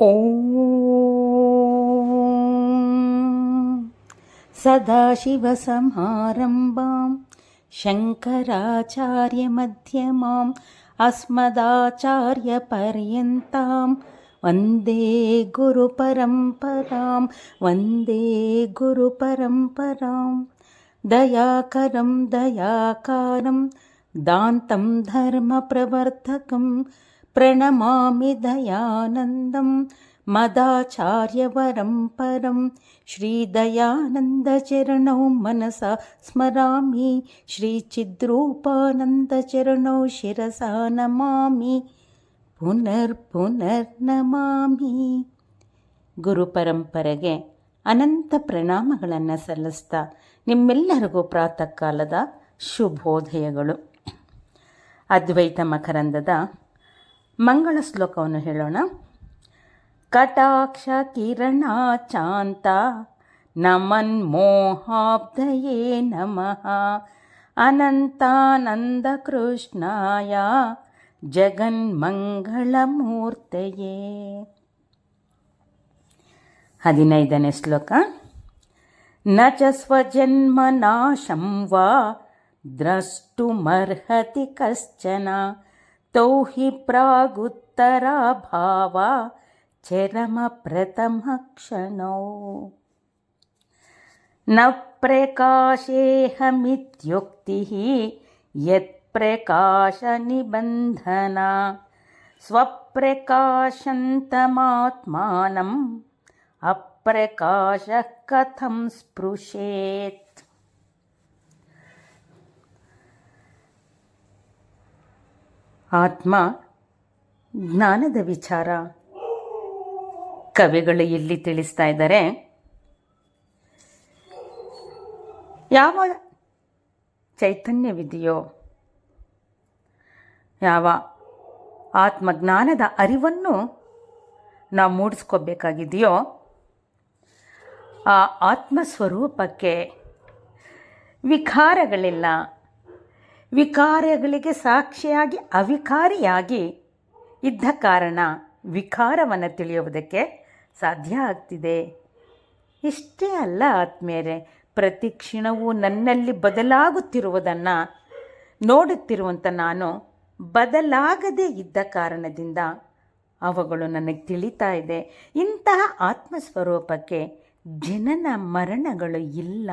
ॐ सदाशिवसमारम्भां शङ्कराचार्यमध्यमाम् अस्मदाचार्यपर्यन्तां वन्दे गुरुपरम्परां वन्दे गुरुपरम्परां। दयाकरं दयाकारं दान्तं धर्मप्रवर्तकं प्रणमामि दयानन्दं मदाचार्यवरं परं श्रीदयानन्दचरणौ मनसा स्मरामि श्रीचिद्रूपानन्दचरणौ शिरसा नमामि ಪುನರ್ಪುನರ್ನಮಾಮಿ ಗುರುಪರಂಪರೆಗೆ ಅನಂತ ಪ್ರಣಾಮಗಳನ್ನು ಸಲ್ಲಿಸ್ತಾ ನಿಮ್ಮೆಲ್ಲರಿಗೂ ಪ್ರಾತಃ ಕಾಲದ ಶುಭೋದಯಗಳು ಅದ್ವೈತ ಮಕರಂದದ ಮಂಗಳ ಶ್ಲೋಕವನ್ನು ಹೇಳೋಣ ಕಟಾಕ್ಷ ಕಿರಣ ಚಾಂತ ನಮನ್ ಮೋಹಾಬ್ದಯೇ ನಮಃ ಅನಂತಾನಂದ ಕೃಷ್ಣಾಯ ಜಗನ್ಮಂಗಳಮೂರ್ತೆಯೇ ಹದಿನೈದನೇ ಶ್ಲೋಕ ನ ಚ ಸ್ವಜನ್ಮನಾಶಂ ವಾ ದ್ರಷ್ಟುಮರ್ಹತಿ ಕಶ್ಚನ तौ हि प्रागुत्तराभावा चरमप्रथमक्षणौ न प्रकाशेऽहमित्युक्तिः यत्प्रकाशनिबन्धना स्वप्रकाशन्तमात्मानम् अप्रकाशः कथं स्पृशेत् ಆತ್ಮ ಜ್ಞಾನದ ವಿಚಾರ. ಕವಿಗಳು ಇಲ್ಲಿ ತಿಳಿಸ್ತಾ ಇದ್ದಾರೆ. ಯಾವ ಚೈತನ್ಯವಿದೆಯೋ, ಯಾವ ಆತ್ಮಜ್ಞಾನದ ಅರಿವನ್ನು ನಾವು ಮೂಡಿಸ್ಕೋಬೇಕಾಗಿದೆಯೋ, ಆ ಆತ್ಮಸ್ವರೂಪಕ್ಕೆ ವಿಕಾರಗಳಿಲ್ಲ. ವಿಕಾರಗಳಿಗೆ ಸಾಕ್ಷಿಯಾಗಿ ಅವಿಕಾರಿಯಾಗಿ ಇದ್ದ ಕಾರಣ ವಿಕಾರವನ್ನು ತಿಳಿಯುವುದಕ್ಕೆ ಸಾಧ್ಯ ಆಗ್ತಿದೆ. ಇಷ್ಟೇ ಅಲ್ಲ ಆತ್ಮೇರೆ ಪ್ರತಿ ಕ್ಷಣವೂ ನನ್ನಲ್ಲಿ ಬದಲಾಗುತ್ತಿರುವುದನ್ನು ನೋಡುತ್ತಿರುವಂಥ ನಾನು ಬದಲಾಗದೇ ಇದ್ದ ಕಾರಣದಿಂದ ಅವುಗಳು ನನಗೆ ತಿಳಿತಾ ಇದೆ. ಇಂತಹ ಆತ್ಮಸ್ವರೂಪಕ್ಕೆ ಜನನ ಮರಣಗಳು ಇಲ್ಲ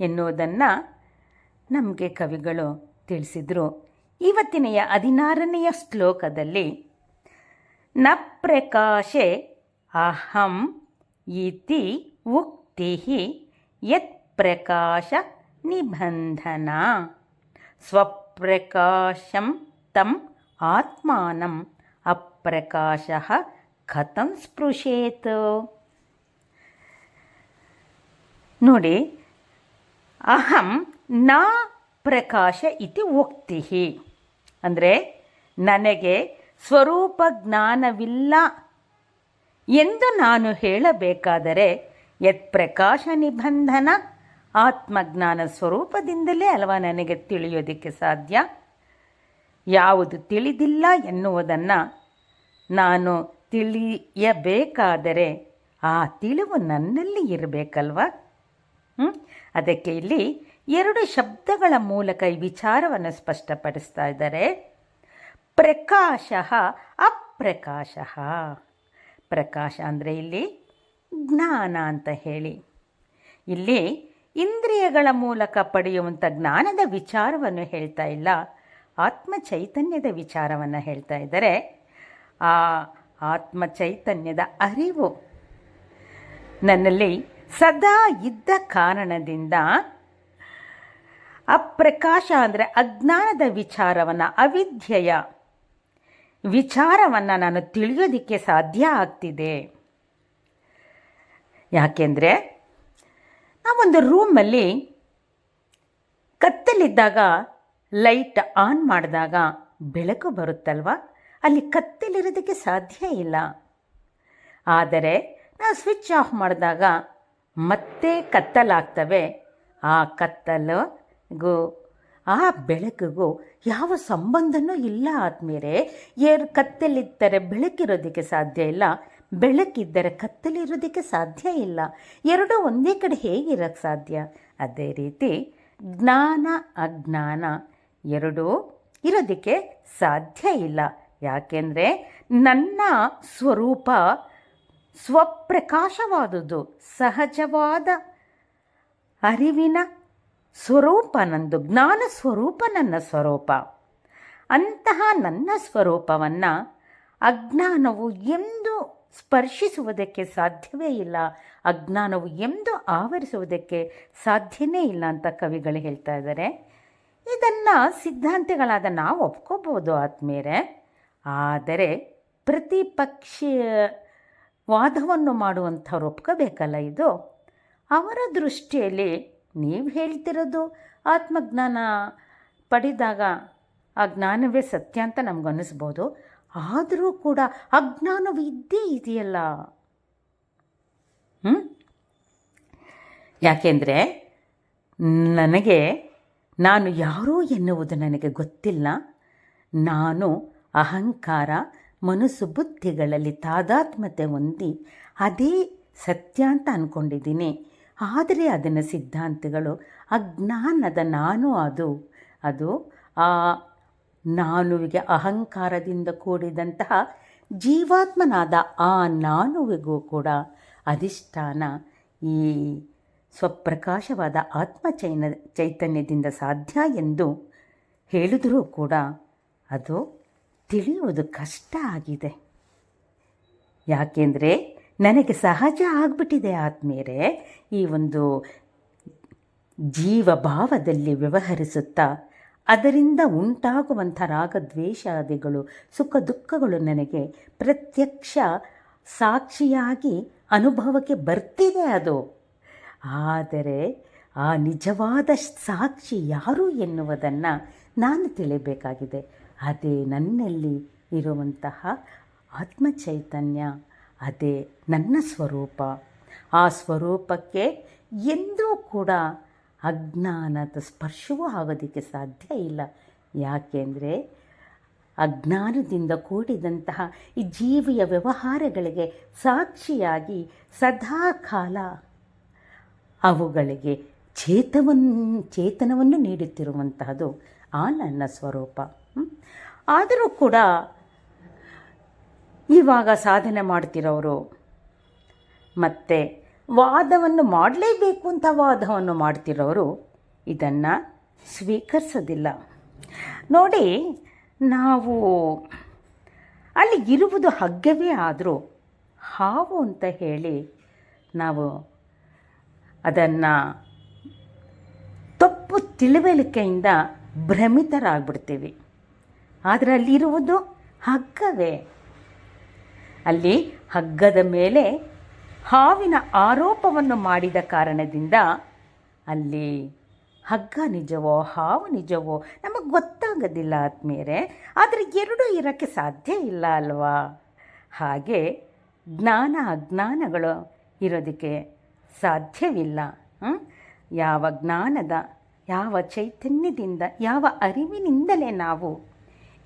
ಎನ್ನುವುದನ್ನು ನಮಗೆ ಕವಿಗಳು ತಿಳಿಸಿದರು. ಇವತ್ತಿನೆಯ ಹದಿನಾರನೆಯ ಶ್ಲೋಕದಲ್ಲಿ, ನ ಪ್ರಕಾಶೆ ಅಹಂ ಇತಿ ಉಕ್ತಿ ಯತ್ ಪ್ರಕಾಶ ನಿಬಂಧನ. ಸ್ವಪ್ರಕಾಶಂ ತಂ ಆತ್ಮಾನಂ ಅಪ್ರಕಾಶ ಕಥಂ ಸ್ಪೃಶೇತ್. ನೋಡಿ, ಅಹಂ ನ ಪ್ರಕಾಶ ಇತಿ ಉಕ್ತಿ ಅಂದರೆ ನನಗೆ ಸ್ವರೂಪ ಜ್ಞಾನವಿಲ್ಲ ಎಂದು ನಾನು ಹೇಳಬೇಕಾದರೆ ಯತ್ ಪ್ರಕಾಶ ನಿಬಂಧನ ಆತ್ಮಜ್ಞಾನ ಸ್ವರೂಪದಿಂದಲೇ ಅಲ್ವಾ ನನಗೆ ತಿಳಿಯೋದಕ್ಕೆ ಸಾಧ್ಯ? ಯಾವುದು ತಿಳಿದಿಲ್ಲ ಎನ್ನುವುದನ್ನು ನಾನು ತಿಳಿಯಬೇಕಾದರೆ ಆ ತಿಳಿವು ನನ್ನಲ್ಲಿ ಇರಬೇಕಲ್ವ? ಅದಕ್ಕೆ ಇಲ್ಲಿ ಎರಡು ಶಬ್ದಗಳ ಮೂಲಕ ಈ ವಿಚಾರವನ್ನು ಸ್ಪಷ್ಟಪಡಿಸ್ತಾ ಇದ್ದಾರೆ. ಪ್ರಕಾಶ, ಅಪ್ರಕಾಶ. ಪ್ರಕಾಶ ಅಂದರೆ ಇಲ್ಲಿ ಜ್ಞಾನ ಅಂತ ಹೇಳಿ. ಇಲ್ಲಿ ಇಂದ್ರಿಯಗಳ ಮೂಲಕ ಪಡೆಯುವಂಥ ಜ್ಞಾನದ ವಿಚಾರವನ್ನು ಹೇಳ್ತಾ ಇಲ್ಲ. ಆತ್ಮ ಚೈತನ್ಯದ ವಿಚಾರವನ್ನು ಹೇಳ್ತಾ ಇದ್ದಾರೆ. ಆ ಆತ್ಮ ಚೈತನ್ಯದ ಅರಿವು ನನ್ನಲ್ಲಿ ಸದಾ ಇದ್ದ ಕಾರಣದಿಂದ ಅಪ್ರಕಾಶ ಅಂದರೆ ಅಜ್ಞಾನದ ವಿಚಾರವನ್ನು ಅವಿದ್ಯೆಯ ವಿಚಾರವನ್ನು ನಾನು ತಿಳಿಯೋದಕ್ಕೆ ಸಾಧ್ಯ ಆಗ್ತಿದೆ. ಯಾಕೆಂದರೆ ನಾವೊಂದು ರೂಮಲ್ಲಿ ಕತ್ತಲಿದ್ದಾಗ ಲೈಟ್ ಆನ್ ಮಾಡಿದಾಗ ಬೆಳಕು ಬರುತ್ತಲ್ವ? ಅಲ್ಲಿ ಕತ್ತಲಿರೋದಕ್ಕೆ ಸಾಧ್ಯ ಇಲ್ಲ. ಆದರೆ ನಾವು ಸ್ವಿಚ್ ಆಫ್ ಮಾಡಿದಾಗ ಮತ್ತೆ ಕತ್ತಲಾಗ್ತವೆ. ಆ ಕತ್ತಲು ಗು. ಆ ಬೆಳಕಿಗೂ ಯಾವ ಸಂಬಂಧನೂ ಇಲ್ಲ ಆದ್ಮೇಲೆ ಏರ್ ಕತ್ತಲಿದ್ದರೆ ಬೆಳಕಿರೋದಕ್ಕೆ ಸಾಧ್ಯ ಇಲ್ಲ. ಬೆಳಕಿದ್ದರೆ ಕತ್ತಲಿರೋದಕ್ಕೆ ಸಾಧ್ಯ ಇಲ್ಲ. ಎರಡೂ ಒಂದೇ ಕಡೆ ಹೇಗಿರೋಕ್ಕೆ ಸಾಧ್ಯ? ಅದೇ ರೀತಿ ಜ್ಞಾನ, ಅಜ್ಞಾನ ಎರಡೂ ಇರೋದಕ್ಕೆ ಸಾಧ್ಯ ಇಲ್ಲ. ಯಾಕೆಂದರೆ ನನ್ನ ಸ್ವರೂಪ ಸ್ವಪ್ರಕಾಶವಾದುದು. ಸಹಜವಾದ ಅರಿವಿನ ಸ್ವರೂಪ ನಂದು, ಜ್ಞಾನ ಸ್ವರೂಪ ನನ್ನ ಸ್ವರೂಪ. ಅಂತಹ ನನ್ನ ಸ್ವರೂಪವನ್ನು ಅಜ್ಞಾನವು ಎಂದು ಸ್ಪರ್ಶಿಸುವುದಕ್ಕೆ ಸಾಧ್ಯವೇ ಇಲ್ಲ. ಅಜ್ಞಾನವು ಎಂದು ಆವರಿಸುವುದಕ್ಕೆ ಸಾಧ್ಯನೇ ಇಲ್ಲ ಅಂತ ಕವಿಗಳು ಹೇಳ್ತಾ ಇದ್ದಾರೆ. ಇದನ್ನು ಸಿದ್ಧಾಂತಗಳಾದ ನಾವು ಒಪ್ಕೋಬೋದು ಆದ್ಮೇಲೆ ಆದರೆ ಪ್ರತಿಪಕ್ಷ ವಾದವನ್ನು ಮಾಡುವಂಥವ್ರು ಒಪ್ಕೋಬೇಕಲ್ಲ ಇದು? ಅವರ ದೃಷ್ಟಿಯಲ್ಲಿ ನೀವು ಹೇಳ್ತಿರೋದು ಆತ್ಮಜ್ಞಾನ ಪಡೆದಾಗ ಆ ಜ್ಞಾನವೇ ಸತ್ಯ ಅಂತ ನಮಗನ್ನಿಸ್ಬೋದು. ಆದರೂ ಕೂಡ ಅಜ್ಞಾನವು ಇದ್ದೇ ಇದೆಯಲ್ಲ. ಹ್ಞೂ ಯಾಕೆಂದರೆ ನನಗೆ ನಾನು ಯಾರು ಎನ್ನುವುದು ನನಗೆ ಗೊತ್ತಿಲ್ಲ. ನಾನು ಅಹಂಕಾರ, ಮನಸ್ಸು ಬುದ್ಧಿಗಳಲ್ಲಿ ತಾದಾತ್ಮ್ಯತೆ ಹೊಂದಿ ಅದೇ ಸತ್ಯ ಅಂತ ಅಂದ್ಕೊಂಡಿದ್ದೀನಿ ಆದರೆ ಅದನ್ನು ಸಿದ್ಧಾಂತಗಳು ಅಜ್ಞಾನದ ನಾನು ಅದು ಅದು ಆ ನಾನುವಿಗೆ ಅಹಂಕಾರದಿಂದ ಕೂಡಿದಂತಹ ಜೀವಾತ್ಮನಾದ ಆ ನಾನುವಿಗೂ ಕೂಡ ಅಧಿಷ್ಠಾನ, ಈ ಸ್ವಪ್ರಕಾಶವಾದ ಆತ್ಮ ಚೈನ ಚೈತನ್ಯದಿಂದ ಸಾಧ್ಯ ಎಂದು ಹೇಳಿದರೂ ಕೂಡ ಅದು ತಿಳಿಯುವುದು ಕಷ್ಟ ಆಗಿದೆ. ಯಾಕೆಂದರೆ ನನಗೆ ಸಹಜ ಆಗಿಬಿಟ್ಟಿದೆ ಆದಮೇಲೆ ಈ ಒಂದು ಜೀವಭಾವದಲ್ಲಿ ವ್ಯವಹರಿಸುತ್ತಾ ಅದರಿಂದ ಉಂಟಾಗುವಂಥ ರಾಗದ್ವೇಷಾದಿಗಳು, ಸುಖ ದುಃಖಗಳು ನನಗೆ ಪ್ರತ್ಯಕ್ಷ ಸಾಕ್ಷಿಯಾಗಿ ಅನುಭವಕ್ಕೆ ಬರ್ತಿದೆ ಅದು. ಆದರೆ ಆ ನಿಜವಾದ ಸಾಕ್ಷಿ ಯಾರು ಎನ್ನುವುದನ್ನು ನಾನು ತಿಳಿಬೇಕಾಗಿದೆ ಅದೇ ನನ್ನಲ್ಲಿ ಇರುವಂತಹ ಆತ್ಮಚೈತನ್ಯ. ಅದೇ ನನ್ನ ಸ್ವರೂಪ. ಆ ಸ್ವರೂಪಕ್ಕೆ ಎಂದೂ ಕೂಡ ಅಜ್ಞಾನದ ಸ್ಪರ್ಶವೂ ಆಗೋದಕ್ಕೆ ಸಾಧ್ಯ ಇಲ್ಲ. ಯಾಕೆಂದರೆ ಅಜ್ಞಾನದಿಂದ ಕೂಡಿದಂತಹ ಈ ಜೀವಿಯ ವ್ಯವಹಾರಗಳಿಗೆ ಸಾಕ್ಷಿಯಾಗಿ ಸದಾ ಕಾಲ ಅವುಗಳಿಗೆ ಚೇತವನ್, ಚೇತನವನ್ನು ನೀಡುತ್ತಿರುವಂತಹದು ಆ ನನ್ನ ಸ್ವರೂಪ. ಆದರೂ ಕೂಡ ಇವಾಗ ಸಾಧನೆ ಮಾಡ್ತಿರೋರು. ಮತ್ತು ವಾದವನ್ನು ಮಾಡಲೇಬೇಕು ಅಂತ ವಾದವನ್ನು ಮಾಡ್ತಿರೋರು, ಇದನ್ನು ಸ್ವೀಕರಿಸೋದಿಲ್ಲ. ನೋಡಿ, ನಾವು ಅಲ್ಲಿ ಇರುವುದು ಹಗ್ಗವೇ ಆದರೂ ಹಾವು ಅಂತ ಹೇಳಿ ನಾವು ಅದನ್ನು ತಪ್ಪು ತಿಳುವಳಿಕೆಯಿಂದ ಭ್ರಮಿತರಾಗ್ಬಿಡ್ತೀವಿ. ಆದರೆ ಅಲ್ಲಿರುವುದು ಹಗ್ಗವೇ. ಅಲ್ಲಿ ಹಗ್ಗದ ಮೇಲೆ ಹಾವಿನ ಆರೋಪವನ್ನು ಮಾಡಿದ ಕಾರಣದಿಂದ ಅಲ್ಲಿ ಹಗ್ಗ ನಿಜವೋ, ಹಾವು ನಿಜವೋ ನಮಗೆ ಗೊತ್ತಾಗೋದಿಲ್ಲ ಆದ್ಮೇಲೆ ಆದರೆ ಎರಡೂ ಇರೋಕ್ಕೆ ಸಾಧ್ಯ ಇಲ್ಲ ಅಲ್ವಾ? ಹಾಗೆ ಜ್ಞಾನ, ಅಜ್ಞಾನಗಳು ಇರೋದಕ್ಕೆ ಸಾಧ್ಯವಿಲ್ಲ. ಯಾವ ಜ್ಞಾನದ, ಯಾವ ಚೈತನ್ಯದಿಂದ, ಯಾವ ಅರಿವಿನಿಂದಲೇ ನಾವು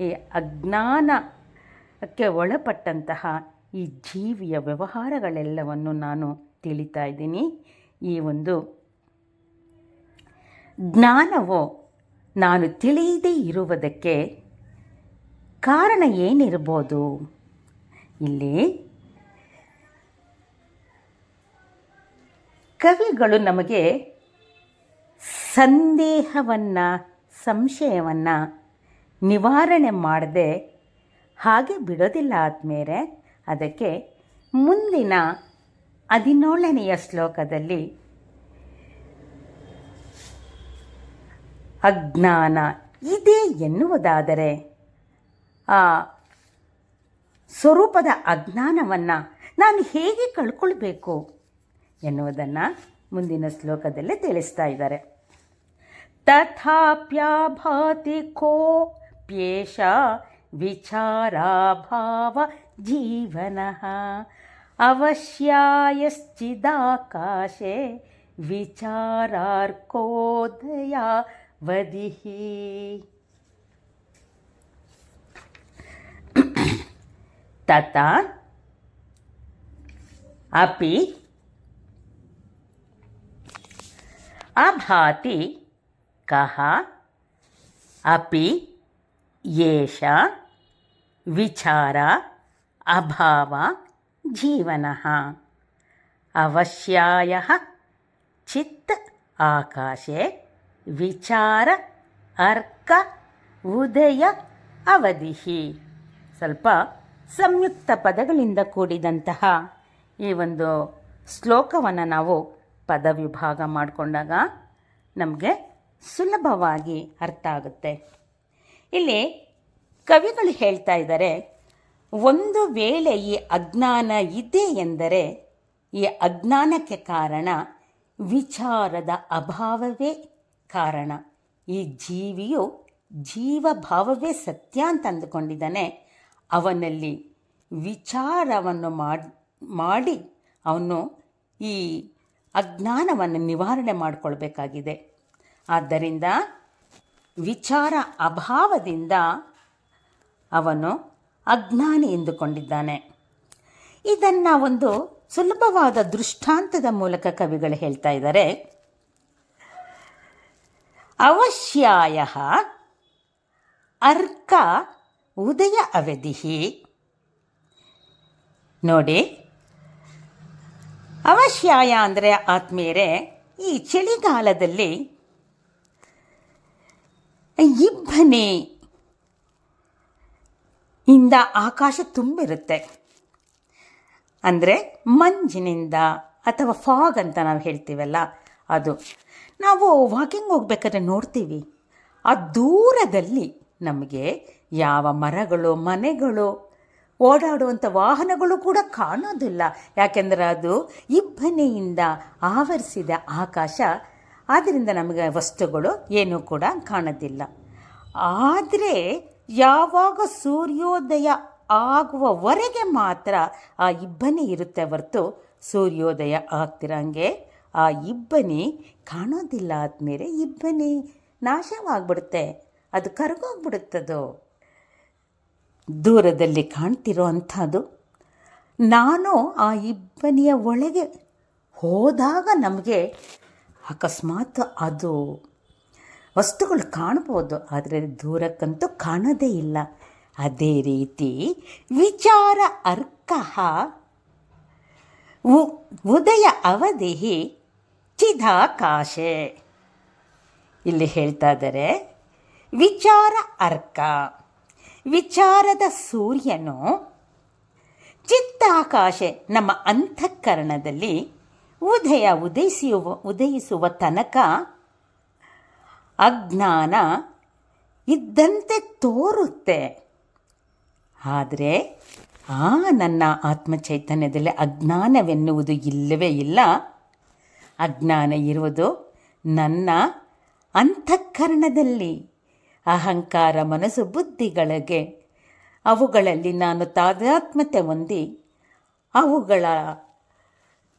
ಈ ಅಜ್ಞಾನಕ್ಕೆ ಒಳಪಟ್ಟಂತಹ ಈ ಜೀವಿಯ ವ್ಯವಹಾರಗಳೆಲ್ಲವನ್ನು ನಾನು ತಿಳಿತಾ ಇದ್ದೀನಿ. ಈ ಒಂದು ಜ್ಞಾನವು ನಾನು ತಿಳಿಯದೇ ಇರುವುದಕ್ಕೆ ಕಾರಣ ಏನಿರ್ಬೋದು ಇಲ್ಲಿ ಕವಿಗಳು ನಮಗೆ ಸಂದೇಹವನ್ನು, ಸಂಶಯವನ್ನು ನಿವಾರಣೆ ಮಾಡದೆ ಹಾಗೆ ಬಿಡೋದಿಲ್ಲ ಆದಮೇಲೆ ಅದಕ್ಕೆ ಮುಂದಿನ ಹದಿನೇಳನೆಯ ಶ್ಲೋಕದಲ್ಲಿ ಅಜ್ಞಾನ ಇದೆ ಎನ್ನುವುದಾದರೆ ಆ ಸ್ವರೂಪದ ಅಜ್ಞಾನವನ್ನು ನಾನು ಹೇಗೆ ಕಳ್ಕೊಳ್ಬೇಕು ಎನ್ನುವುದನ್ನು ಮುಂದಿನ ಶ್ಲೋಕದಲ್ಲಿ ತಿಳಿಸ್ತಾ ಇದ್ದಾರೆ. ತಥಾಪ್ಯಾಭಾತಿ ಕೋಪ್ಯೇಷ ವಿಚಾರಾಭಾವ जीवनः अवश्यायश्चिदाकाशे विचारार्कोदया विचारार्कोदयावधिः। तथा अपि अभाति कः अपि येषा विचारा ಅಭಾವ ಜೀವನ. ಅವಶ್ಯಾಯ ಚಿತ್ತ ಆಕಾಶೆ, ವಿಚಾರ ಅರ್ಕ ಉದಯ ಅವಧಿಹಿ ಸ್ವಲ್ಪ ಸಂಯುಕ್ತ ಪದಗಳಿಂದ ಕೂಡಿದಂತಹ ಈ ಒಂದು ಶ್ಲೋಕವನ್ನು ನಾವು ಪದವಿಭಾಗ ಮಾಡಿಕೊಂಡಾಗ ನಮಗೆ ಸುಲಭವಾಗಿ ಅರ್ಥ ಆಗುತ್ತೆ. ಇಲ್ಲಿ ಕವಿಗಳು ಹೇಳ್ತಾ ಇದ್ದಾರೆ ಒಂದು ವೇಳೆ ಈ ಅಜ್ಞಾನ ಇದೆ ಎಂದರೆ ಈ ಅಜ್ಞಾನಕ್ಕೆ ಕಾರಣ ವಿಚಾರದ ಅಭಾವವೇ ಕಾರಣ. ಈ ಜೀವಿಯು ಜೀವಭಾವವೇ ಸತ್ಯ ಅಂತ ಅಂದುಕೊಂಡಿದ್ದಾನೆ ಅವನಲ್ಲಿ ವಿಚಾರವನ್ನು ಮಾಡಿ ಅವನು ಈ ಅಜ್ಞಾನವನ್ನು ನಿವಾರಣೆ ಮಾಡಿಕೊಳ್ಬೇಕಾಗಿದೆ. ಆದ್ದರಿಂದ ವಿಚಾರ ಅಭಾವದಿಂದ ಅವನು ಅಜ್ಞಾನಿ ಎಂದುಕೊಂಡಿದ್ದಾನೆ. ಇದನ್ನು ಒಂದು ಸುಲಭವಾದ ದೃಷ್ಟಾಂತದ ಮೂಲಕ ಕವಿಗಳು ಹೇಳ್ತಾ ಇದ್ದಾರೆ. ಅವಶ್ಯಾಯ ಅರ್ಕ ಉದಯ ಅವಧಿಹಿ. ನೋಡಿ. ಅವಶ್ಯಾಯ ಅಂದರೆ ಆತ್ಮೀಯರೇ, ಈ ಚಳಿಗಾಲದಲ್ಲಿ ಇಬ್ಬನಿ ಇಂದ ಆಕಾಶ ತುಂಬಿರುತ್ತೆ. ಅಂದರೆ ಮಂಜಿನಿಂದ ಅಥವಾ ಫಾಗ್ ಅಂತ ನಾವು ಹೇಳ್ತೀವಲ್ಲ, ಅದು. ನಾವು ವಾಕಿಂಗ್ ಹೋಗ್ಬೇಕಾದ್ರೆ ನೋಡ್ತೀವಿ. ಆ ದೂರದಲ್ಲಿ ನಮಗೆ ಯಾವ ಮರಗಳು, ಮನೆಗಳು ಓಡಾಡುವಂಥ ವಾಹನಗಳು ಕೂಡ ಕಾಣೋದಿಲ್ಲ. ಯಾಕೆಂದರೆ ಅದು ಇಬ್ಬನಿಯಿಂದ ಆವರಿಸಿದ ಆಕಾಶ ಆದ್ದರಿಂದ ನಮಗೆ ವಸ್ತುಗಳು ಏನೂ ಕೂಡ ಕಾಣೋದಿಲ್ಲ. ಆದರೆ ಯಾವಾಗ ಸೂರ್ಯೋದಯ ಆಗುವವರೆಗೆ ಮಾತ್ರ ಆ ಇಬ್ಬನಿ ಇರುತ್ತೆ ಹೊರತು ಸೂರ್ಯೋದಯ ಆಗ್ತಿರಂಗೆ ಆ ಇಬ್ಬನಿ ಕಾಣೋದಿಲ್ಲ ಆದಮೇಲೆ ಇಬ್ಬನಿ ನಾಶವಾಗ್ಬಿಡುತ್ತೆ. ಅದು ಕರಗೋಗ್ಬಿಡುತ್ತದು ದೂರದಲ್ಲಿ ಕಾಣ್ತಿರೋ ಅಂಥದ್ದು. ನಾನು ಆ ಇಬ್ಬನಿಯ ಒಳಗೆ ಹೋದಾಗ ನಮಗೆ ಅಕಸ್ಮಾತ್ ಅದು ವಸ್ತುಗಳು ಕಾಣ್ಬೋದು ಆದರೆ ದೂರಕ್ಕಂತೂ ಕಾಣೋದೇ ಇಲ್ಲ. ಅದೇ ರೀತಿ ವಿಚಾರ ಅರ್ಕಃ. ಉದಯ ಅವಧಿ ಚಿದಾಕಾಶೆ. ಇಲ್ಲಿ ಹೇಳ್ತಾ ಇದ್ದಾರೆ, ವಿಚಾರ ಅರ್ಕ. ವಿಚಾರದ ಸೂರ್ಯನು ಚಿತ್ತಾಕಾಶೆ, ನಮ್ಮ ಅಂತಃಕರಣದಲ್ಲಿ ಉದಯ ಉದಯಿಸುವ ಉದಯಿಸುವ ತನಕ ಅಜ್ಞಾನ ಇದ್ದಂತೆ ತೋರುತ್ತೆ. ಆದರೆ ಆ ನನ್ನ ಆತ್ಮಚೈತನ್ಯದಲ್ಲಿ ಅಜ್ಞಾನವೆನ್ನುವುದು ಇಲ್ಲವೇ ಇಲ್ಲ. ಅಜ್ಞಾನ ಇರುವುದು ನನ್ನ ಅಂತಃಕರಣದಲ್ಲಿ. ಅಹಂಕಾರ ಮನಸ್ಸು ಬುದ್ಧಿಗಳಿಗೆ. ಅವುಗಳಲ್ಲಿ ನಾನು ತಾದಾತ್ಮ್ಯತೆ ಹೊಂದಿ ಅವುಗಳ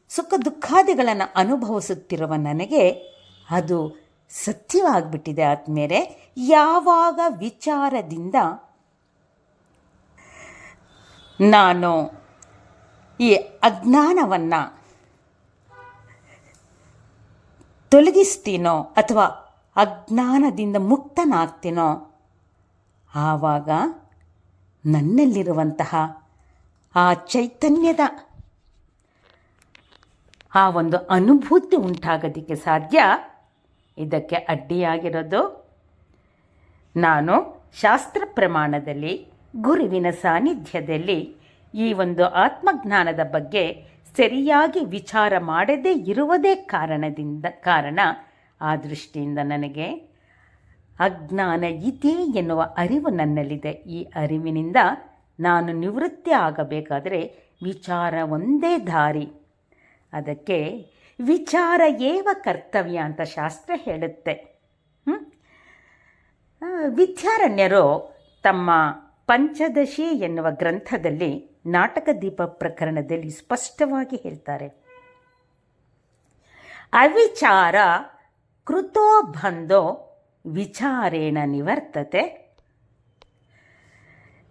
ಸುಖ ದುಃಖಾದಿಗಳನ್ನು ಅನುಭವಿಸುತ್ತಿರುವ ನನಗೆ ಅದು ಸತ್ಯವಾಗಿಬಿಟ್ಟಿದೆ ಆದಮೇಲೆ ಯಾವಾಗ ವಿಚಾರದಿಂದ ನಾನು ಈ ಅಜ್ಞಾನವನ್ನು ತೊಲಗಿಸ್ತೀನೋ ಅಥವಾ ಅಜ್ಞಾನದಿಂದ ಮುಕ್ತನಾಗ್ತೀನೋ, ಆವಾಗ ನನ್ನಲ್ಲಿರುವಂತಹ ಆ ಚೈತನ್ಯದ ಆ ಒಂದು ಅನುಭೂತಿ ಉಂಟಾಗೋದಕ್ಕೆ ಸಾಧ್ಯ. ಇದಕ್ಕೆ ಅಡ್ಡಿಯಾಗಿರೋದು ನಾನು ಶಾಸ್ತ್ರ ಪ್ರಮಾಣದಲ್ಲಿ, ಗುರುವಿನ ಸಾನ್ನಿಧ್ಯದಲ್ಲಿ ಈ ಒಂದು ಆತ್ಮಜ್ಞಾನದ ಬಗ್ಗೆ ಸರಿಯಾಗಿ ವಿಚಾರ ಮಾಡದೇ ಇರುವುದೇ ಕಾರಣದಿಂದ, ಕಾರಣ ಆ ದೃಷ್ಟಿಯಿಂದ ನನಗೆ. ಅಜ್ಞಾನ ಇದೆ ಎನ್ನುವ ಅರಿವು ನನ್ನಲ್ಲಿದೆ. ಈ ಅರಿವಿನಿಂದ ನಾನು ನಿವೃತ್ತಿ ಆಗಬೇಕಾದರೆ ವಿಚಾರ ಒಂದೇ ದಾರಿ. ಅದಕ್ಕೆ ವಿಚಾರ ಏವ ಕರ್ತವ್ಯ ಅಂತ ಶಾಸ್ತ್ರ ಹೇಳುತ್ತೆ? ವಿದ್ಯಾರಣ್ಯರು ತಮ್ಮ ಪಂಚದಶಿ ಎನ್ನುವ ಗ್ರಂಥದಲ್ಲಿ ನಾಟಕ ದೀಪ ಪ್ರಕರಣದಲ್ಲಿ ಸ್ಪಷ್ಟವಾಗಿ ಹೇಳ್ತಾರೆ. ಅವಿಚಾರ ಕೃತೋ ಬಂಧೋ ವಿಚಾರೇಣ ನಿವರ್ತತೆ.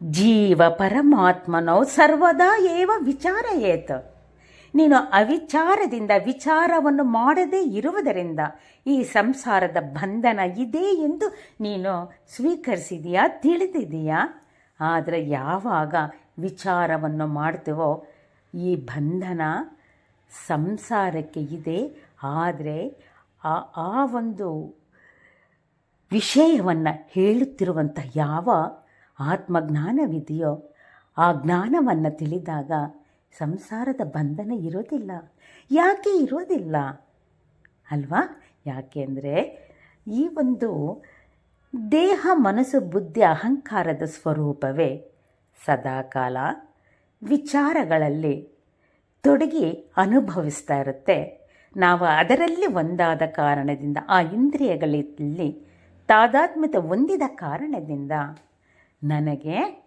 ಜೀವ ಪರಮಾತ್ಮನೋ ಸರ್ವದಾ ಏವ ವಿಚಾರಯೇತ್ ನೀನು ಅವಿಚಾರದಿಂದ ವಿಚಾರವನ್ನು ಮಾಡದೇ ಇರುವುದರಿಂದ ಈ ಸಂಸಾರದ ಬಂಧನ ಇದೆ ಎಂದು ನೀನು ಸ್ವೀಕರಿಸಿದೀಯಾ ತಿಳಿದಿದೆಯಾ? ಆದರೆ ಯಾವಾಗ ವಿಚಾರವನ್ನು ಮಾಡ್ತೀವೋ ಈ ಬಂಧನ ಸಂಸಾರಕ್ಕೆ ಇದೆ. ಆದರೆ ಆ ಆ ಒಂದು ವಿಷಯವನ್ನು ಹೇಳುತ್ತಿರುವಂಥ ಯಾವ ಆತ್ಮಜ್ಞಾನವಿದೆಯೋ ಆ ಜ್ಞಾನವನ್ನು ತಿಳಿದಾಗ ಸಂಸಾರದ ಬಂಧನ ಇರೋದಿಲ್ಲ. ಯಾಕೆ ಇರೋದಿಲ್ಲ? ಅಲ್ವಾ? ಯಾಕೆಂದರೆ ಈ ಒಂದು ದೇಹ, ಮನಸ್ಸು, ಬುದ್ಧಿ, ಅಹಂಕಾರದ ಸ್ವರೂಪವೇ ಸದಾಕಾಲ ವಿಚಾರಗಳಲ್ಲಿ ತೊಡಗಿ ಅನುಭವಿಸ್ತಾ ಇರುತ್ತೆ. ನಾವು ಅದರಲ್ಲಿ ಒಂದಾದ ಕಾರಣದಿಂದ, ಆ ಇಂದ್ರಿಯಗಳಲ್ಲಿ ತಾದಾತ್ಮ್ಯತೆ ಹೊಂದಿದ ಕಾರಣದಿಂದ ನನಗೆ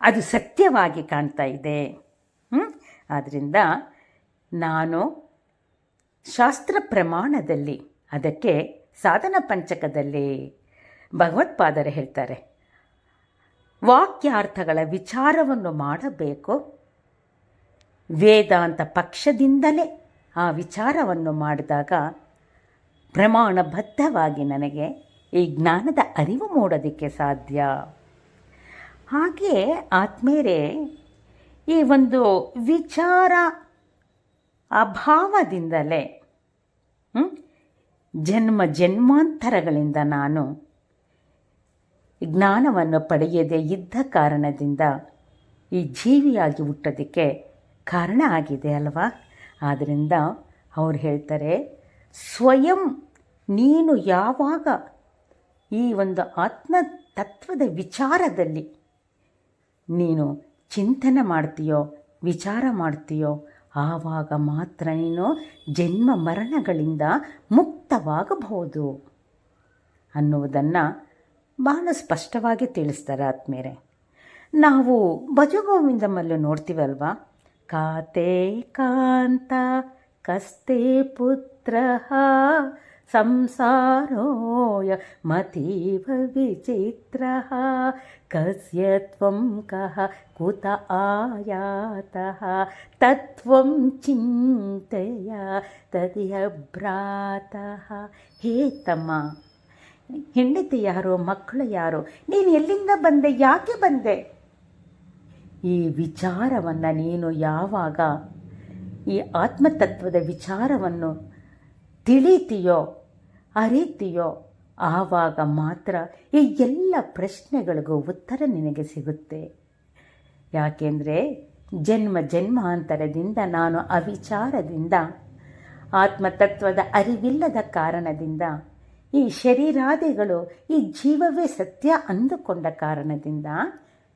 ಅದು ಸತ್ಯವಾಗಿ ಕಾಣ್ತಾ ಇದೆ. ಆದ್ದರಿಂದ ನಾನು ಶಾಸ್ತ್ರ ಪ್ರಮಾಣದಲ್ಲಿ, ಅದಕ್ಕೆ ಸಾಧನ ಪಂಚಕದಲ್ಲಿ ಭಗವತ್ಪಾದರು ಹೇಳ್ತಾರೆ, ವಾಕ್ಯಾರ್ಥಗಳ ವಿಚಾರವನ್ನು ಮಾಡಬೇಕು. ವೇದಾಂತ ಪಕ್ಷದಿಂದಲೇ ಆ ವಿಚಾರವನ್ನು ಮಾಡಿದಾಗ ಪ್ರಮಾಣಬದ್ಧವಾಗಿ ನನಗೆ ಈ ಜ್ಞಾನದ ಅರಿವು ಮೂಡೋದಕ್ಕೆ ಸಾಧ್ಯ. ಹಾಗೆಯೇ ಆತ್ಮೇರೆ ಈ ಒಂದು ವಿಚಾರ ಅಭಾವದಿಂದಲೇ ಜನ್ಮ ಜನ್ಮಾಂತರಗಳಿಂದ ನಾನು ಜ್ಞಾನವನ್ನು ಪಡೆಯದೇ ಇದ್ದ ಕಾರಣದಿಂದ ಈ ಜೀವಿಯಾಗಿ ಹುಟ್ಟೋದಕ್ಕೆ ಕಾರಣ ಆಗಿದೆ ಅಲ್ವಾ? ಆದ್ದರಿಂದ ಅವ್ರು ಹೇಳ್ತಾರೆ, ಸ್ವಯಂ ನೀನು ಯಾವಾಗ ಈ ಒಂದು ಆತ್ಮ ತತ್ವದ ವಿಚಾರದಲ್ಲಿ ನೀನು ಚಿಂತನೆ ಮಾಡ್ತೀಯೋ, ವಿಚಾರ ಮಾಡ್ತೀಯೋ, ಆವಾಗ ಮಾತ್ರ ನೀನು ಜನ್ಮ ಮರಣಗಳಿಂದ ಮುಕ್ತವಾಗಬಹುದು ಅನ್ನುವುದನ್ನು ಬಹಳ ಸ್ಪಷ್ಟವಾಗಿ ತಿಳಿಸ್ತಾರೆ ಆತ್ಮೇರೆ ನಾವು ಭಜಗೋವಿಂದಮಲ್ಲೂ ನೋಡ್ತೀವಲ್ವಾ ಕಾತೆ ಕಾಂತ, ಕಸ್ತೆ ಪುತ್ರ ಸಂಸಾರೋಯ ಮತೀವ ವಿಚಿತ್ರ त्वं कः ಕುತ ಆಯಾತಃ, ತತ್ವಂ ಚಿಂತೆಯ भ्रातः ಹೇ ತಮ್ಮ, ಹೆಂಡತಿ ಯಾರೋ, ಮಕ್ಕಳು ಯಾರೋ, ನೀನು ಎಲ್ಲಿಂದ ಬಂದೆ, ಯಾಕೆ ಬಂದೆ? ಈ ವಿಚಾರವನ್ನು ನೀನು ಯಾವಾಗ, ಈ ಆತ್ಮತತ್ವದ ವಿಚಾರವನ್ನು ತಿಳಿತೀಯೋ? ಅರಿತೀಯೋ ಆವಾಗ ಮಾತ್ರ ಈ ಎಲ್ಲ ಪ್ರಶ್ನೆಗಳಿಗೂ ಉತ್ತರ ನಿನಗೆ ಸಿಗುತ್ತೆ. ಯಾಕೆಂದರೆ ಜನ್ಮ ಜನ್ಮಾಂತರದಿಂದ ನಾನು ಅವಿಚಾರದಿಂದ, ಆತ್ಮತತ್ವದ ಅರಿವಿಲ್ಲದ ಕಾರಣದಿಂದ, ಈ ಶರೀರಾದಿಗಳು ಈ ಜೀವವೇ ಸತ್ಯ ಅಂದುಕೊಂಡ ಕಾರಣದಿಂದ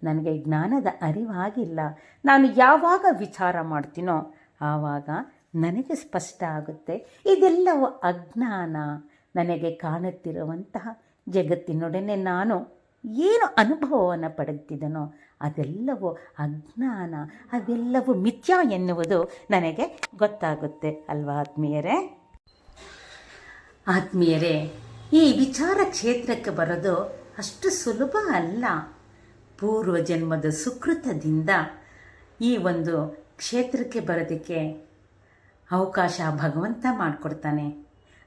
ನನಗೆ ಜ್ಞಾನದ ಅರಿವಾಗಿಲ್ಲ. ನಾನು ಯಾವಾಗ ವಿಚಾರ ಮಾಡ್ತೀನೋ ಆವಾಗ ನನಗೆ ಸ್ಪಷ್ಟ ಆಗುತ್ತೆ. ಇದೆಲ್ಲವೂ ಅಜ್ಞಾನ. ನನಗೆ ಕಾಣುತ್ತಿರುವಂತಹ ಜಗತ್ತಿನೊಡನೆ ನಾನು ಏನು ಅನುಭವವನ್ನು ಪಡೆದಿದ್ದನೋ ಅದೆಲ್ಲವೂ ಅಜ್ಞಾನ ಅದೆಲ್ಲವೂ ಮಿಥ್ಯ ಎನ್ನುವುದು ನನಗೆ ಗೊತ್ತಾಗುತ್ತೆ ಅಲ್ವಾ ಆತ್ಮೀಯರೇ? ಆತ್ಮೀಯರೇ, ಈ ವಿಚಾರ ಕ್ಷೇತ್ರಕ್ಕೆ ಬರೋದು ಅಷ್ಟು ಸುಲಭ ಅಲ್ಲ. ಪೂರ್ವ ಜನ್ಮದ ಸುಕೃತದಿಂದ ಈ ಒಂದು ಕ್ಷೇತ್ರಕ್ಕೆ ಬರೋದಕ್ಕೆ ಅವಕಾಶ ಭಗವಂತ ಮಾಡಿಕೊಡ್ತಾನೆ.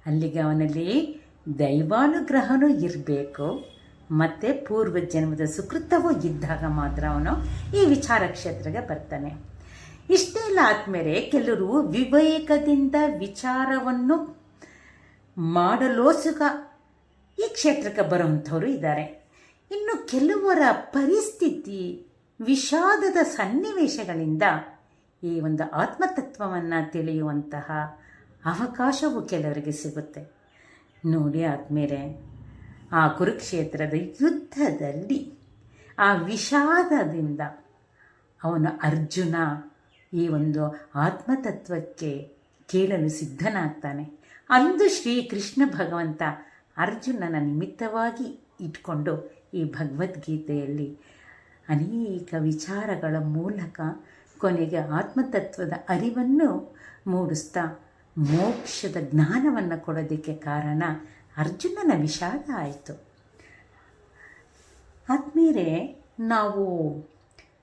ಅಲ್ಲಿಗೆ ಅವನಲ್ಲಿ ದೈವಾನುಗ್ರಹನೂ ಇರಬೇಕು. ಮತ್ತು ಪೂರ್ವ ಜನ್ಮದ ಸುಕೃತವೂ ಇದ್ದಾಗ ಮಾತ್ರ ಅವನು ಈ ವಿಚಾರ ಕ್ಷೇತ್ರಕ್ಕೆ ಬರ್ತಾನೆ. ಇಷ್ಟೇ ಇಲ್ಲ ಆದಮೇಲೆ ಕೆಲವರು ವಿವೇಕದಿಂದ ವಿಚಾರವನ್ನು ಮಾಡಲೋಸುಗ ಈ ಕ್ಷೇತ್ರಕ್ಕೆ ಬರುವಂಥವರು ಇದ್ದಾರೆ. ಇನ್ನು ಕೆಲವರ ಪರಿಸ್ಥಿತಿ ವಿಷಾದದ ಸನ್ನಿವೇಶಗಳಿಂದ ಈ ಒಂದು ಆತ್ಮತತ್ವವನ್ನು ತಿಳಿಯುವಂತಹ ಅವಕಾಶವು ಕೆಲವರಿಗೆ ಸಿಗುತ್ತೆ. ನೋಡಿ ಆದಮೇಲೆ ಆ ಕುರುಕ್ಷೇತ್ರದ ಯುದ್ಧದಲ್ಲಿ, ಆ ವಿಷಾದದಿಂದ ಅವನು ಅರ್ಜುನ ಈ ಒಂದು ಆತ್ಮತತ್ವಕ್ಕೆ ಕೇಳಲು ಸಿದ್ಧನಾಗ್ತಾನೆ. ಅಂದು ಶ್ರೀಕೃಷ್ಣ ಭಗವಂತ ಅರ್ಜುನನ ನಿಮಿತ್ತವಾಗಿ ಇಟ್ಕೊಂಡು ಈ ಭಗವದ್ಗೀತೆಯಲ್ಲಿ ಅನೇಕ ವಿಚಾರಗಳ ಮೂಲಕ ಕೊನೆಗೆ ಆತ್ಮತತ್ವದ ಅರಿವನ್ನು ಮೂಡಿಸ್ತಾ ಮೋಕ್ಷದ ಜ್ಞಾನವನ್ನು ಕೊಡೋದಕ್ಕೆ ಕಾರಣ ಅರ್ಜುನನ ವಿಷಾದ ಆಯಿತು. ಆದ್ಮೇಲೆ ನಾವು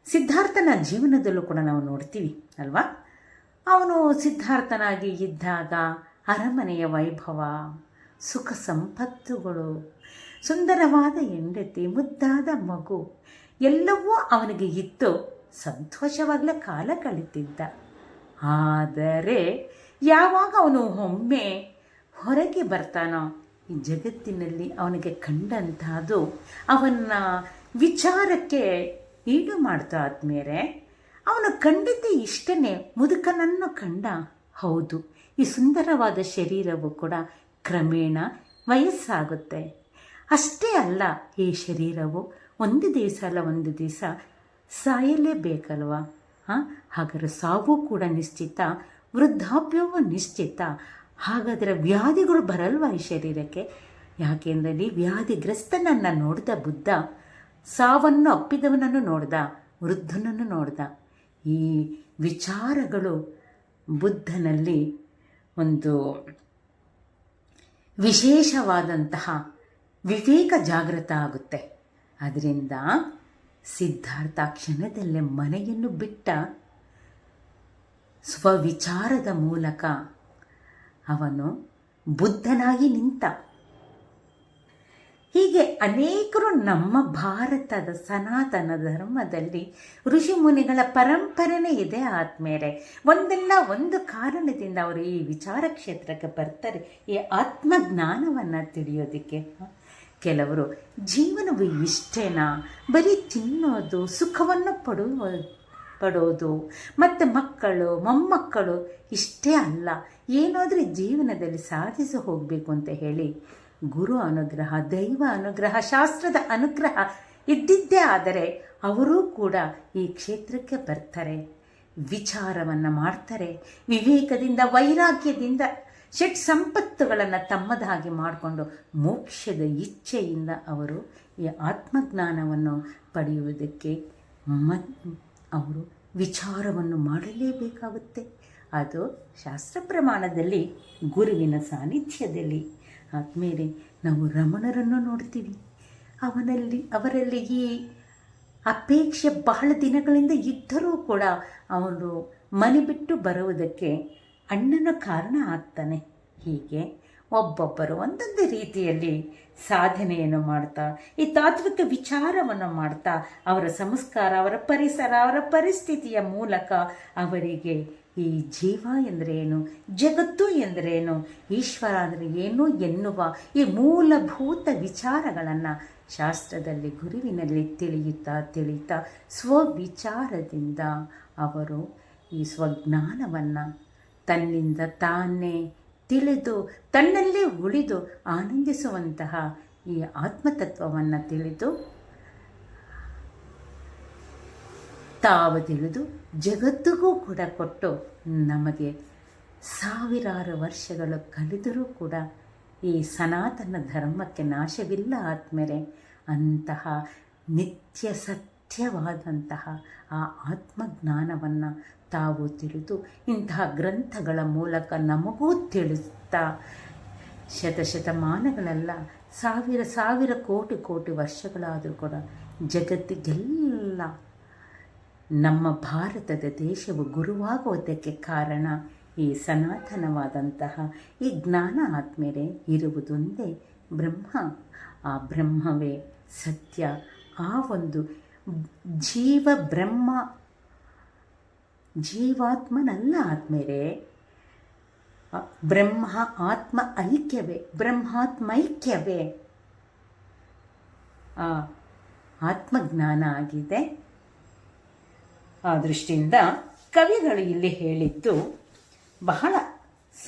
ಸಿದ್ಧಾರ್ಥನ ಜೀವನದಲ್ಲೂ ಕೂಡ ನಾವು ನೋಡ್ತೀವಿ, ಅಲ್ವಾ? ಅವನು ಸಿದ್ಧಾರ್ಥನಾಗಿ ಇದ್ದಾಗ ಅರಮನೆಯ ವೈಭವ, ಸುಖ ಸಂಪತ್ತುಗಳು, ಸುಂದರವಾದ ಹೆಂಡತಿ, ಮುದ್ದಾದ ಮಗು, ಎಲ್ಲವೂ ಅವನಿಗೆ ಇತ್ತು. ಸಂತೋಷವಾಗಲೇ ಕಾಲ ಕಳೀತಿದ್ದ ಆದರೆ ಯಾವಾಗ ಅವನು ಒಮ್ಮೆ ಹೊರಗೆ ಬರ್ತಾನೋ ಈ ಜಗತ್ತಿನಲ್ಲಿ ಅವನಿಗೆ ಕಂಡಂತಹದ್ದು ಅವನ ವಿಚಾರಕ್ಕೆ ಈಡು ಮಾಡ್ತಾ ಆದ್ಮೇಲೆ ಅವನು ಖಂಡಿತ ಇಷ್ಟನೇ ಮುದುಕನನ್ನು ಕಂಡ ಹೌದು, ಈ ಸುಂದರವಾದ ಶರೀರವು ಕೂಡ ಕ್ರಮೇಣ ವಯಸ್ಸಾಗುತ್ತೆ. ಅಷ್ಟೇ ಅಲ್ಲ, ಈ ಶರೀರವು ಒಂದು ದಿವಸ ಅಲ್ಲ, ಒಂದು ದಿವಸ ಸಾಯಲೇಬೇಕಲ್ವಾ? ಹಾಂ? ಹಾಗಾದ್ರೆ ಸಾವು ಕೂಡ ನಿಶ್ಚಿತ ವೃದ್ಧಾಪ್ಯವೂ ನಿಶ್ಚಿತ. ಹಾಗಾದರೆ ವ್ಯಾಧಿಗಳು ಬರಲ್ವಾ ಈ ಶರೀರಕ್ಕೆ? ಯಾಕೆಂದರೆ ವ್ಯಾಧಿಗ್ರಸ್ತನನ್ನು ನೋಡಿದ ಬುದ್ಧ, ಸಾವನ್ನು ಅಪ್ಪಿದವನನ್ನು ನೋಡ್ದ, ವೃದ್ಧನನ್ನು ನೋಡ್ದ. ಈ ವಿಚಾರಗಳು ಬುದ್ಧನಲ್ಲಿ ಒಂದು ವಿಶೇಷವಾದಂತಹ ವಿವೇಕ ಜಾಗೃತ ಆಗುತ್ತೆ. ಅದರಿಂದ ಸಿದ್ಧಾರ್ಥ ಕ್ಷಣದಲ್ಲೇ ಮನೆಯನ್ನು ಬಿಟ್ಟ ಸ್ವವಿಚಾರದ ಮೂಲಕ ಅವನು ಬುದ್ಧನಾಗಿ ನಿಂತ. ಹೀಗೆ ಅನೇಕರು ನಮ್ಮ ಭಾರತದ ಸನಾತನ ಧರ್ಮದಲ್ಲಿ ಋಷಿ ಮುನಿಗಳ ಪರಂಪರೆನೇ ಇದೆ ಆದ್ಮೇಲೆ ಒಂದಲ್ಲ ಒಂದು ಕಾರಣದಿಂದ ಅವರು ಈ ವಿಚಾರ ಕ್ಷೇತ್ರಕ್ಕೆ ಬರ್ತಾರೆ. ಈ ಆತ್ಮಜ್ಞಾನವನ್ನು ತಿಳಿಯೋದಕ್ಕೆ. ಕೆಲವರು ಜೀವನವು ಇಷ್ಟೇನಾ? ಬರೀ ತಿನ್ನೋದು, ಸುಖವನ್ನು ಪಡುವ ಪಡೋದು ಮತ್ತು ಮಕ್ಕಳು, ಮೊಮ್ಮಕ್ಕಳು ಇಷ್ಟೇ ಅಲ್ಲ, ಏನಾದರೂ ಜೀವನದಲ್ಲಿ ಸಾಧಿಸಿ ಹೋಗಬೇಕು ಅಂತ ಹೇಳಿ ಗುರು ಅನುಗ್ರಹ, ದೈವ ಅನುಗ್ರಹ, ಶಾಸ್ತ್ರದ ಅನುಗ್ರಹ ಇದ್ದಿದ್ದೇ ಆದರೆ ಅವರೂ ಕೂಡ ಈ ಕ್ಷೇತ್ರಕ್ಕೆ ಬರ್ತಾರೆ. ವಿಚಾರವನ್ನು ಮಾಡ್ತಾರೆ. ವಿವೇಕದಿಂದ, ವೈರಾಗ್ಯದಿಂದ ಷಟ್ ಸಂಪತ್ತುಗಳನ್ನು ತಮ್ಮದಾಗಿ ಮಾಡಿಕೊಂಡು ಮೋಕ್ಷದ ಇಚ್ಛೆಯಿಂದ ಅವರು ಈ ಆತ್ಮಜ್ಞಾನವನ್ನು ಪಡೆಯುವುದಕ್ಕೆ ಮ ಅವರು ವಿಚಾರವನ್ನು ಮಾಡಲೇಬೇಕಾಗುತ್ತೆ. ಅದು ಶಾಸ್ತ್ರ ಪ್ರಮಾಣದಲ್ಲಿ ಗುರುವಿನ ಸಾನ್ನಿಧ್ಯದಲ್ಲಿ. ಆದಮೇಲೆ ನಾವು ರಮಣರನ್ನು ನೋಡ್ತೀವಿ. ಅವನಲ್ಲಿ ಅವರಲ್ಲಿ ಈ ಅಪೇಕ್ಷೆ ಬಹಳ ದಿನಗಳಿಂದ ಇದ್ದರೂ ಕೂಡ ಅವನು ಮನೆ ಬಿಟ್ಟು ಬರುವುದಕ್ಕೆ ಅಣ್ಣನ ಕಾರಣ ಆಗ್ತಾನೆ. ಹೀಗೆ ಒಬ್ಬೊಬ್ಬರು ಒಂದೊಂದು ರೀತಿಯಲ್ಲಿ ಸಾಧನೆಯನ್ನು ಮಾಡ್ತಾ, ಈ ತಾತ್ವಿಕ ವಿಚಾರವನ್ನು ಮಾಡ್ತಾ, ಅವರ ಸಂಸ್ಕಾರ, ಅವರ ಪರಿಸರ, ಅವರ ಪರಿಸ್ಥಿತಿಯ ಮೂಲಕ ಅವರಿಗೆ ಈ ಜೀವ ಎಂದರೇನು, ಜಗತ್ತು ಎಂದರೇನು, ಈಶ್ವರ ಅಂದರೆ ಏನು ಎನ್ನುವ ಈ ಮೂಲಭೂತ ವಿಚಾರಗಳನ್ನು ಶಾಸ್ತ್ರದಲ್ಲಿ ಗುರುವಿನಲ್ಲಿ ತಿಳಿಯುತ್ತಾ ತಿಳಿಯುತ್ತಾ ಸ್ವವಿಚಾರದಿಂದ ಅವರು ಈ ಸ್ವಜ್ಞಾನವನ್ನು ತನ್ನಿಂದ ತಾನೇ ತಿಳಿದು ತನ್ನಲ್ಲೇ ಉಳಿದು ಆನಂದಿಸುವಂತಹ ಈ ಆತ್ಮತತ್ವವನ್ನು ತಿಳಿದು ತಾವು ತಿಳಿದು ಜಗತ್ತಿಗೂ ಕೂಡ ಕೊಟ್ಟು ನಮಗೆ ಸಾವಿರಾರು ವರ್ಷಗಳು ಕಳೆದರೂ ಕೂಡ ಈ ಸನಾತನ ಧರ್ಮಕ್ಕೆ ನಾಶವಿಲ್ಲ ಆದ್ಮೇಲೆ ಅಂತಹ ನಿತ್ಯ ಸತ್ಯವಾದಂತಹ ಆ ಆತ್ಮಜ್ಞಾನವನ್ನು ತಾವು ತಿಳಿದು ಇಂತಹ ಗ್ರಂಥಗಳ ಮೂಲಕ ನಮಗೂ ತಿಳಿಸ್ತಾ ಶತಶತಮಾನಗಳೆಲ್ಲ ಸಾವಿರ ಸಾವಿರ ಕೋಟಿ ಕೋಟಿ ವರ್ಷಗಳಾದರೂ ಕೂಡ ಜಗತ್ತಿಗೆಲ್ಲ ನಮ್ಮ ಭಾರತದ ದೇಶವು ಗುರುವಾಗುವುದಕ್ಕೆ ಕಾರಣ ಈ ಸನಾತನವಾದಂತಹ ಈ ಜ್ಞಾನ ಆದಮೇಲೆ ಇರುವುದೊಂದೇ ಬ್ರಹ್ಮ. ಆ ಬ್ರಹ್ಮವೇ ಸತ್ಯ. ಆ ಒಂದು ಜೀವ ಬ್ರಹ್ಮ ಜೀವಾತ್ಮನಲ್ಲ ಆದಮೇಲೆ ಬ್ರಹ್ಮ ಆತ್ಮ ಐಕ್ಯವೇ ಬ್ರಹ್ಮಾತ್ಮೈಕ್ಯವೇ ಆ ಆತ್ಮಜ್ಞಾನ ಆಗಿದೆ. ಆ ದೃಷ್ಟಿಯಿಂದ ಕವಿಗಳು ಇಲ್ಲಿ ಹೇಳಿದ್ದು ಬಹಳ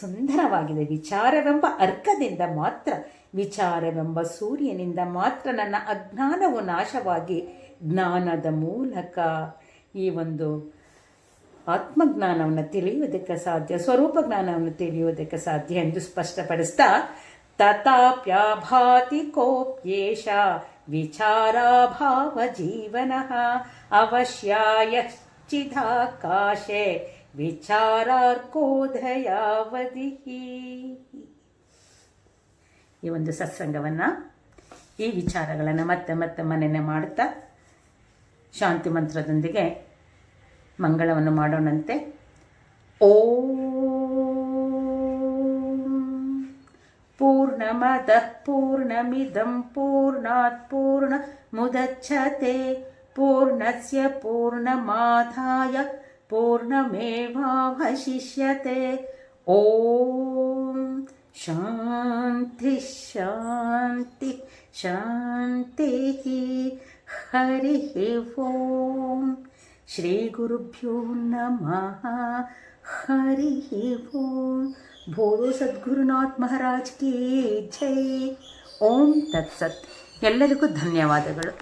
ಸುಂದರವಾಗಿದೆ. ವಿಚಾರವೆಂಬ ಅರ್ಕದಿಂದ ಮಾತ್ರ, ವಿಚಾರವೆಂಬ ಸೂರ್ಯನಿಂದ ಮಾತ್ರ ನನ್ನ ಅಜ್ಞಾನವು ನಾಶವಾಗಿ ಜ್ಞಾನದ ಮೂಲಕ ಈ ಒಂದು ಆತ್ಮಜ್ಞಾನವನ್ನು ತಿಳಿಯುವುದಕ್ಕೆ ಸಾಧ್ಯ ಸ್ವರೂಪ ಜ್ಞಾನವನ್ನು ತಿಳಿಯುವುದಕ್ಕೆ ಸಾಧ್ಯ ಎಂದು ಸ್ಪಷ್ಟಪಡಿಸ್ತಾ, ತಥಾಪ್ಯಾಭಾತಿ ಕೋಪ್ಯೇಷ ವಿಚಾರಾಭಾವ ಜೀವನ ಅವಶ್ಯಾಯಶ್ಚಿದಾಕಾಶೆ ವಿಚಾರಾರ್ಕೋಧಯಾವಧಿ ಈ ಒಂದು ಸತ್ಸಂಗವನ್ನು, ಈ ವಿಚಾರಗಳನ್ನು ಮತ್ತೆ ಮತ್ತೆ ಮನೆಯೇ ಮಾಡುತ್ತಾ, ಶಾಂತಿ ಮಂತ್ರದೊಂದಿಗೆ ಮಂಗಳವನ್ನು ಮಾಡೋಣಂತೆ ಓಂ पूर्णमदः पूर्णमिदं पूर्णात् पूर्णमुदच्छते पूर्णस्य पूर्णमाधाय पूर्णमेवावशिष्यते ॐ शान्ति शान्ति शान्तिः हरिः ॐ శ్రీగురుభ్యో నమ హరి ఓం భోలో ಸದ್ಗುರುನಾಥ್ ಮಹಾರಾಜ್ ಕಿ ಜೈ ಓಂ ತತ್ಸತ್ ಎಲ್ಲರಿಗೂ ಧನ್ಯವಾದಗಳು